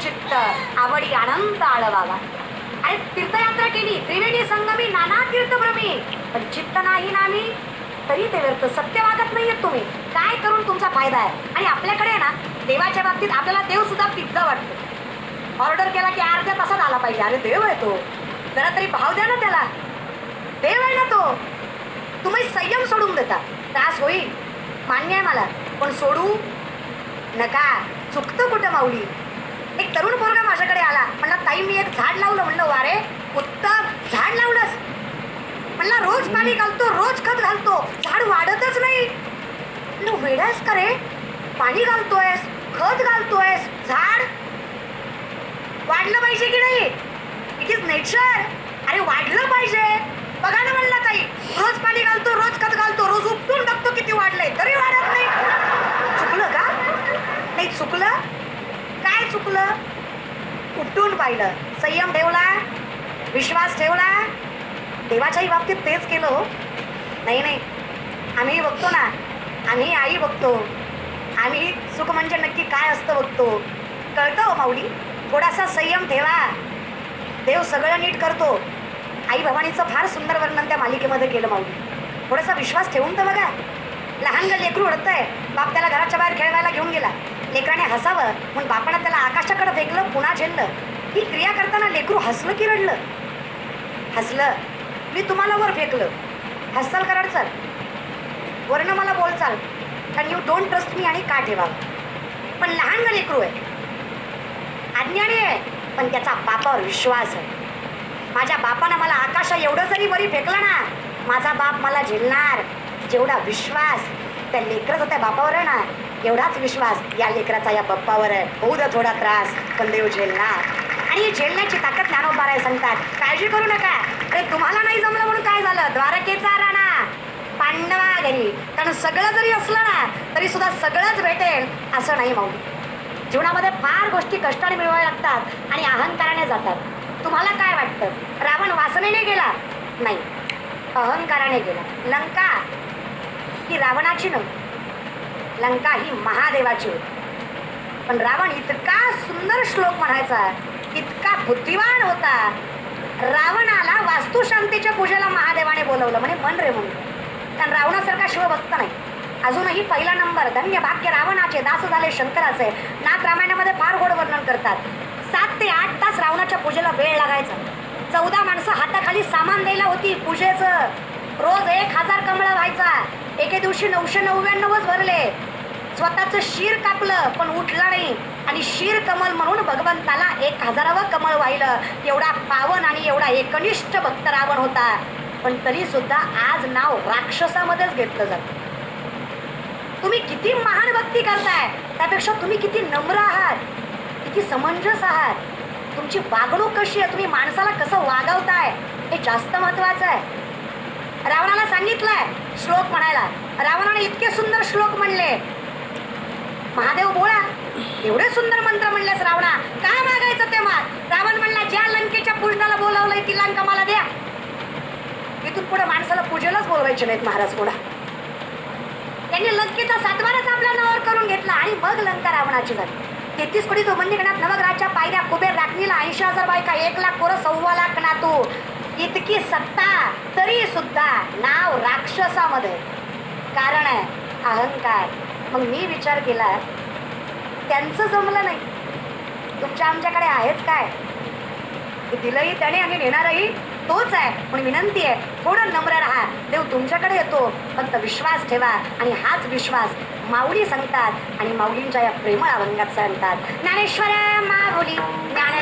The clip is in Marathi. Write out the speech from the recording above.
चित्त आवडी आनंद आळवावा. आणि तीर्थयात्रा केली त्रिवेणी संगमी नाना तीर्थभ्रमी. पण चित्त नाही नामी तरी ते व्यर्थ सत्य वागत नाहीये तुम्ही. काय करून तुमचा फायदा आहे? आणि आपल्याकडे ना देवाच्या बाबतीत आपल्याला देव सुद्धा पिझ्झा वाटतो. ऑर्डर केला की अर्ध्या तासात आला पाहिजे. अरे देव आहे तो. जरा तरी भाव द्या ना त्याला. देव आहे ना तो. तुम्ही संयम सोडून देता. त्रास होईल. मान्य आहे मला. पण सोडू नका. चुकतं कुठं माऊली? एक तरुण पोरगा माझ्याकडे आला. म्हणला ताई मी एक झाड लावलं. म्हणलं वारे उत्तम झाड लावलंस. म्हणला रोज पाणी घालतो रोज खत घालतो झाड वाढतच नाही. म्हणलं वेडायस का रे? पाणी घालतोयस खत घालतोयस झाड वाढलं पाहिजे की नाही? इट इज नेचर अरे वाढलं पाहिजे. बघा ना म्हणला ताई रोज पाणी घालतो रोज खत घालतो रोज उपटून बघतो किती वाढलंय तरी वाढत नाही. चुकलं का? नाही चुकलं चुकलं? उपटून पाहिलं? संयम ठेवला? विश्वास ठेवला? देवाच्याही बाबतीत तेच केलं हो. नाही नाही. आम्ही बघतो ना. आम्ही आई बघतो. आम्ही सुख म्हणजे नक्की काय असतं बघतो. कळतं हो माऊली? थोडासा संयम ठेवा. देव सगळं नीट करतो. आई भवानीचं फार सुंदर वर्णन त्या मालिकेमध्ये केलं माऊली. थोडासा विश्वास ठेवून तर बघा. लहान ग लेकरू आहे बाप त्याला घराच्या बाहेर खेळवायला घेऊन गेला. लेकराने हसावं. मग बापानं त्याला आकाशाकडे फेकलं पुन्हा झेललं. ही क्रिया करताना लेकरू हसलं की रडलं? हसलं. मी तुम्हाला वर फेकलं. हसाल का रडचाल? वरनं मला बोलचाल. कारण यू डोंट ट्रस्ट मी आणि का ठेवावं? पण लहान ग लेकरू आहे. अज्ञानी आहे पण त्याचा बापावर विश्वास आहे. माझ्या बापानं मला आकाशा एवढं जरी वरी फेकलं ना माझा बाप मला झेलणार. जेवढा विश्वास त्या लेकरच त्या बापावर आहे ना एवढाच विश्वास या लेकराचा या बाप्पावर आहे. होऊ द्या थोडा त्रास पण देव झेलणार. आणि झेलण्याची ताकद ज्ञानोबाराय सांगतात काळजी करू नका. अरे तुम्हाला नाही जमलं म्हणून काय झालं? द्वारकेचा राणा. पांडवा घरी. कारण सगळं जरी असलं ना तरी सुद्धा सगळंच भेटेल असं नाही भाऊ. जीवनामध्ये फार गोष्टी कष्टाने मिळवाव्या लागतात आणि अहंकाराने जातात. तुम्हाला काय वाटतं? रावण वासनेने गेला? नाही. अहंकाराने गेला. लंका? ही रावणाची नव्हती लंका ही महादेवाची होती. पण रावण इतका सुंदर श्लोक म्हणायचा इतका बुद्धिवान होता. रावणाला वास्तुशांतीच्या पूजेला महादेवाने बोलवलं म्हणे मन रे म्हणून कारण रावणासारखा शिवभक्त नाही. अजूनही पहिला नंबर धन्य भाग्य रावणाचे दास झाले शंकराचे नाथ रामायणामध्ये फार गोड वर्णन करतात. सात ते आठ तास रावणाच्या पूजेला वेळ लागायचा. चौदा माणसं हाताखाली सामान द्यायला होती पूजेचं. रोज एक हजार कमळं व्हायचा. एके दिवशी नऊशे नव्याण्णवच भरले. स्वतःचं शिर कापलं पण उठलं नाही. आणि शीर कमल म्हणून भगवंताला एक हजारावं कमळ वाहिलं. एवढा पावन आणि एवढा एकनिष्ठ भक्त रावण होता. पण तरीसुद्धा आज नाव राक्षसामध्येच घेतलं जातं. तुम्ही किती महान भक्ती करताय. त्यापेक्षा तुम्ही किती नम्र आहात. किती समंजस आहात. तुमची वागणूक कशी आहे? तुम्ही माणसाला कसं वागवताय? हे जास्त महत्वाचं आहे. रावणाला सांगितलं आहे श्लोक म्हणायला रावणाने इतके सुंदर श्लोक म्हणले. महादेव बोळा एवढे सुंदर मंत्र म्हणलेस रावणा काय मागायचं तेव्हा रावण म्हणला ज्या लंकेच्या पूजनाला बोलावलंय ती लंका मला द्या. इथून पुढे माणसाला पूजेलाच बोलवायचे नाहीत महाराज कोणा त्यांनी लंकेचा सातवाराच आपल्या नावावर करून घेतला आणि मग लंका रावणाची झाली. तेहतीस कोटी म्हणजे नवग्रहाच्या पायऱ्या कुबेर राखणीला ऐंशी हजार बायका एक लाख पोरं सव्वा लाख नातू. इतकी सत्ता तरी सुद्धा नाव राक्षसामध्ये. कारण आहे अहंकार. मग मी विचार केला त्यांचं जमलं नाही. तुमच्या आमच्याकडे आहेच काय? दिलंही त्याने आणि नेणारही तोच आहे. पण विनंती आहे थोडं नम्र राहा. देव तुमच्याकडे येतो. फक्त विश्वास ठेवा आणि हाच विश्वास माऊली सांगतात आणि माऊलींच्या या प्रेमळ अभंगात सांगतात. ज्ञानेश्वर माऊली. ज्ञाने